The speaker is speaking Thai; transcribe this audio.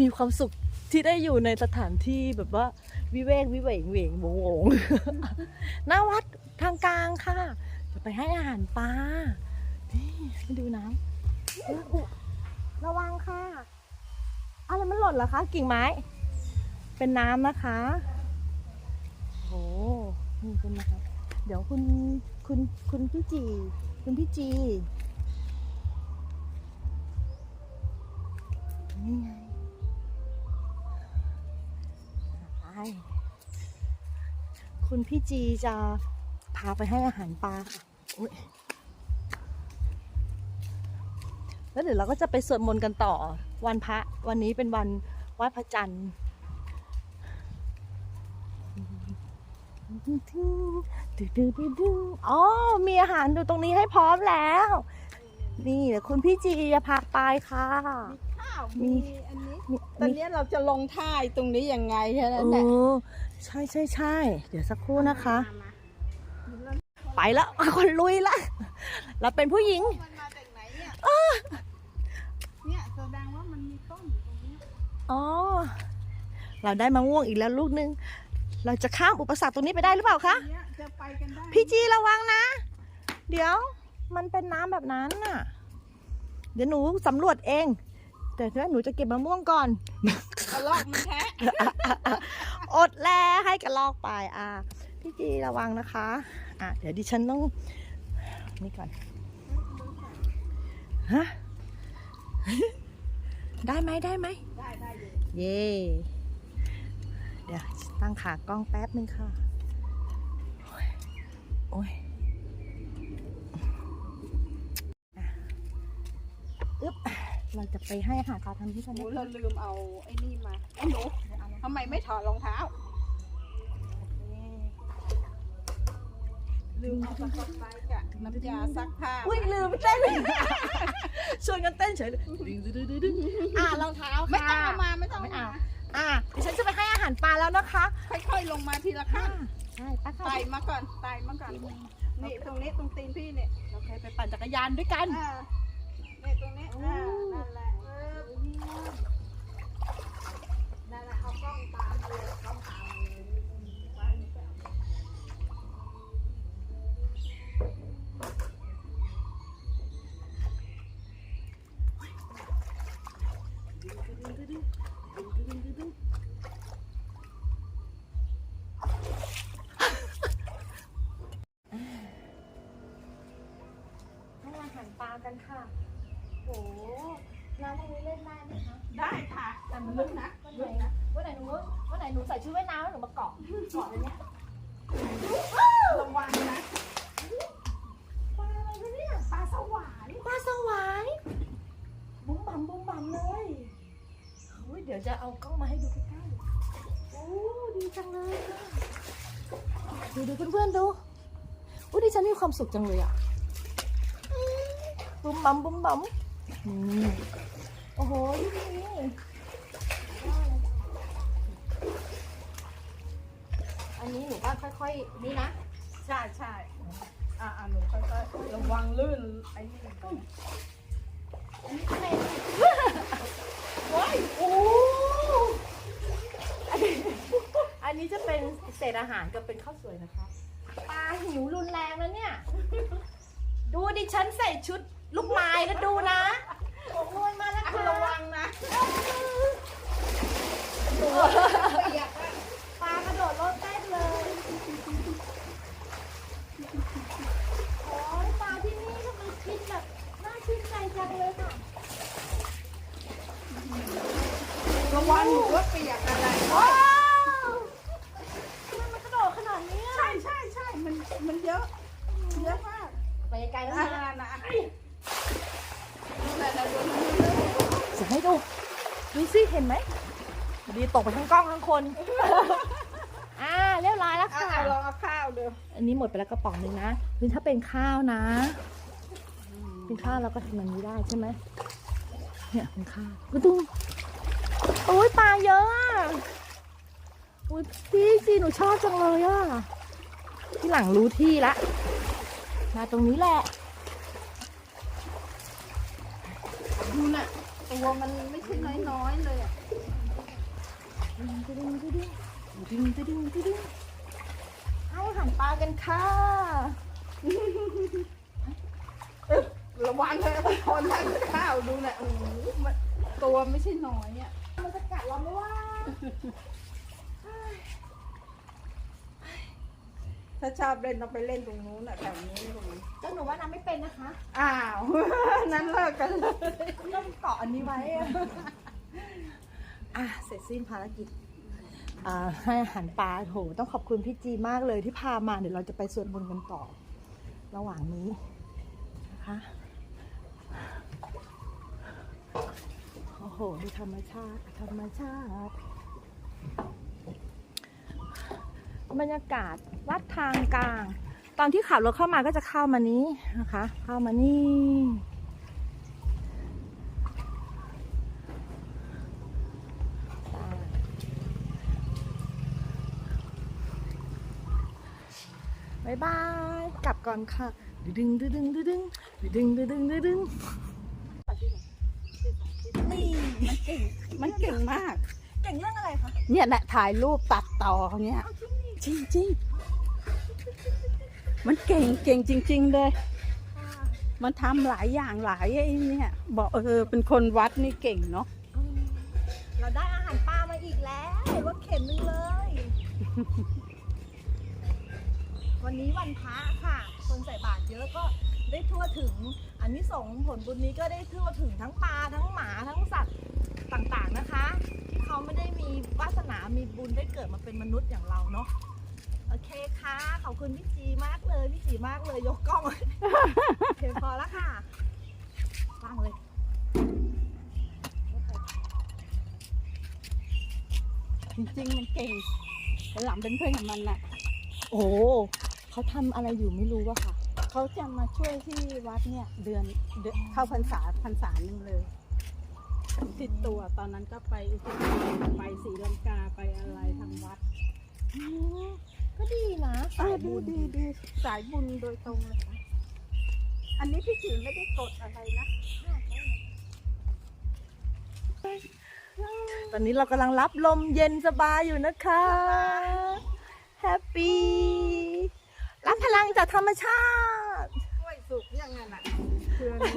มีความสุขที่ได้อยู่ในสถานที่แบบว่า วิเวกวิเวงเวงโงโหวงหน้าวัดทางกลางค่ะจะไปให้อาหารปลานี่ดูน้ำระวังค่ะอะไรมันหล่นเหรอคะ กิ่งไม้ เป็นน้ำนะคะโอ้นี่เป็นนะคะเดี๋ยวคุณคุณคุณพี่จี คุณพี่จีนี่ไง คุณพี่จีจะพาไปให้อาหารปลาค่ะอุ๊ยแล้วเดี๋ยวเราก็จะไปสวดมนต์กันต่อวันพระวันนี้เป็นวันไหว้พระจันทร์อ๋อ มีอาหารอยู่ตรงนี้ให้พร้อมแล้ว นี่เดี๋ยวคุณพี่จีจะพาไปค่ะ ข้าวมีมีอันนี้มีตอนนี้เราจะลงท่ายตรงนี้ยังไงแค่เอนั้นแหละอใช่ใช่ใช่เดี๋ยวสักครู่นะคะมาไปแล้วคนลุยละเราเป็นผู้หญิงมันมาจากไหนเนี่ยเนี่ยแสดงว่ามันมีต้นอยู่ตรงนี้อ๋อเราได้มะม่วงอีกแล้วลูกนึง เราจะข้ามอุปสรรคตรงนี้ไปได้หรือเปล่าคะเนี่ยจะไปกันได้พี่จีระวังนะ เดี๋ยวมันเป็นน้ำแบบนั้นน่ะ เดี๋ยวหนูสำรวจเอง แต่ถ้าหนูจะเก็บมะม่วงก่อน กระลอกมันแท้อดแล้วให้กระลอกไปอะพี่จีระวังนะคะ อะเดี๋ยวดิฉันต้องนี่ก่อนฮะได้ไหมได้ไหมได้ได้อยู่เย่เดี๋ยวตั้งขากล้องแป๊บนึงค่ะ โอ้ยโอ้ยอะอึ๊บ เราจะไปให้อาหารเขาทำที่กันหนูนะเราลืมเอาไอ้นี่มาไอ้หนูทำไมไม่ถอดรองเท้า ลืมเอาสกอตไบรท์กับน้ำยาซักผ้าอุ้ยลืมเต้น ชวนกันเต้นเฉยเลยดึงดึงดึงดึงดึงอ่ารองเท้าไม่ต้องค่ะเอามาไม่ต้องไม่เอาเอามาอะดิฉันจะไปให้อาหารปลาแล้วนะคะค่อยๆลงมาทีละขั้นใช่ป้าค่ะไต่มาก่อนไต่มาก่อนนี่ตรงนี้ตรงตีนพี่เนี่ยเราเคยไปปั่นจักรยานด้วยกันอ่านี่ตรงนี้อ่านั่นแหละเออนั่นแหละเอากล้องตามเลยกล้องตามเลยให้อาหารปลากันค่ะ โหน้ำตรงนี้เล่นได้ไหมคะได้ค่ะ แต่มันลึกนะวันลึกไหนนะวันไหนหนูวันไหนหนูใส่ชุดว่ายน้ำแล้วหนูมาเกาะเกาะเลยเนี่ยระวังนะปลาอะไรคะเนี่ยปลาสวายปลาสวายบุ้มบั่มบุ้มบั่มเลยโอ้ยเดี๋ยวจะเอากล้องมาให้ดูใกล้ๆโอ้ดีจังเลยค่ะดูดูเพื่อนๆดูอุ้ยดิฉันมีความสุขจังเลยอะอืมบุ้มบั่มบุ้มบั่ม นี่โอ้โหนี่นี่อันนี้หนูก็ค่อยๆ นี่นะ ใช่ใช่อ่าอ่าหนูค่อยๆระวังลื่นไอ้นี่ก่อนว้ายโอ้อันนี้อันนี้จะเป็นเศษอาหารกับเป็นข้าวสวยนะคะ ปลาหิวรุนแรงแล้วเนี่ย ดูดิฉันใส่ชุด ลูกไม้แล้วดูนะโอ้ยมาแล้วอะค่ะระวังนะปลากระโดดรถเต้นเลยโอ้ยปลาที่นี่ทำไมกินแบบน่าชื่นใจจังเลยค่ะ ระวังหนูว่าเปียกอะไร ว้าวทำไมมันกระโดดขนาดนี้อะ ใช่ใช่ใช่มันมันเยอะเยอะมาก ไปไกลๆแล้ว อ่า นะ นะนั่นแหละดู จะให้ดู ดูสิเห็นไหมดี ตกไปทั้งกล้องทั้งคน อ่าเรียบร้อยแล้วอะค่ะ เอาลองเอาข้าวดูอันนี้หมดไปแล้วกระป๋องหนึ่งนะคือถ้าเป็นข้าวนะ เป็นข้าวเราก็ทำแบบนี้ได้ใช่ไหมเนี่ยเป็นข้าวก็ดูโอ้ยปลาเยอะอะโอ้ยพี่จีหนูชอบจังเลยอะที่หลังรู้ที่ละ มาตรงนี้แหละ ดูน่ะตัวมันไม่ใช่น้อยๆเลยอะ ให้หารปลากันค่ะ ระวังเลยคนทานข้าวดูนะโอ้โหมันตัวไม่ใช่น้อยอะมันจะกัดเราไหมว่า ถ้าชอบเล่นต้องไปเล่นตรงนู้นอะแถวนี้ตรงนี้เจ้าหนูว่าน้ำไม่เป็นนะคะ อ้าว นั้นเลิกกันเลยต้องเกาะอันนี้ไว้อะ อะเสร็จสิ้นภารกิจให้อาหารปลาโหต้องขอบคุณพี่จีมากเลยที่พามาเดี๋ยวเราจะไปสวดมนต์กันต่อ ระหว่างนี้นะคะโอ้โหดูธรรมชาติธรรมชาติบรรยากาศวัดทางกลาง ตอนที่ขับรถเข้ามาก็จะเข้ามานี้นะคะ เข้ามานี่ บายบาย กลับก่อนค่ะ ดึงดึงดึงดึงดึงดึงดึงดึงดึงดึงนี่มันเก่งมาก เก่งเรื่องอะไรคะ เนี่ยแหละถ่ายรูปตัดต่อเขาเนี่ยจริงจริงๆมันเก่งเก่งจริง ๆ เลย มันทำหลายอย่างหลายไอ้เนี่ยบอกเออเป็นคนวัดนี่เก่งเนาะ เราได้อาหารปลามาอีกแล้วรถเข็นนึงเลย วันนี้วันพระค่ะ คนใส่บาตรเยอะก็ได้ทั่วถึงอันนี้สงส์ผลบุญนี้ก็ได้ทั่วถึงทั้งปลาทั้งหมาทั้งสัตว์ต่างๆนะคะ ที่เขาไม่ได้มีวาสนา มีบุญได้เกิดมาเป็นมนุษย์อย่างเราเนาะโอเคค่ะขอบคุณพี่จีมากเลยพี่จีมากเลยยกกล้อง โอเคพอแล้วค่ะวางเลย จริงๆมันเก่งหลังเป็นเพื่อนกับมันน่ะ โอ้ เขาทำอะไรอยู่ไม่รู้อะค่ะ เขาจะมาช่วยที่วัดเนี่ย เดือนเดือนเข้าพรรษาพรรษาหนึ่งเลยติดตัวตอนนั้นก็ไปอุทิศไปศรีลังกาไปอะไรทางวัดอืมก็ดีนะอ่าสายดีบุญดีดีสายบุญโดยตรงเลยค่ะอันนี้พี่จิ๋วไม่ได้กดอะไรนะ ตอนนี้เรากำลังรับลมเย็นสบายอยู่นะคะ แฮปปี้รับพลังจาก ธรรมชาติ กล้วยสุกยังไงน่ะเครือนี้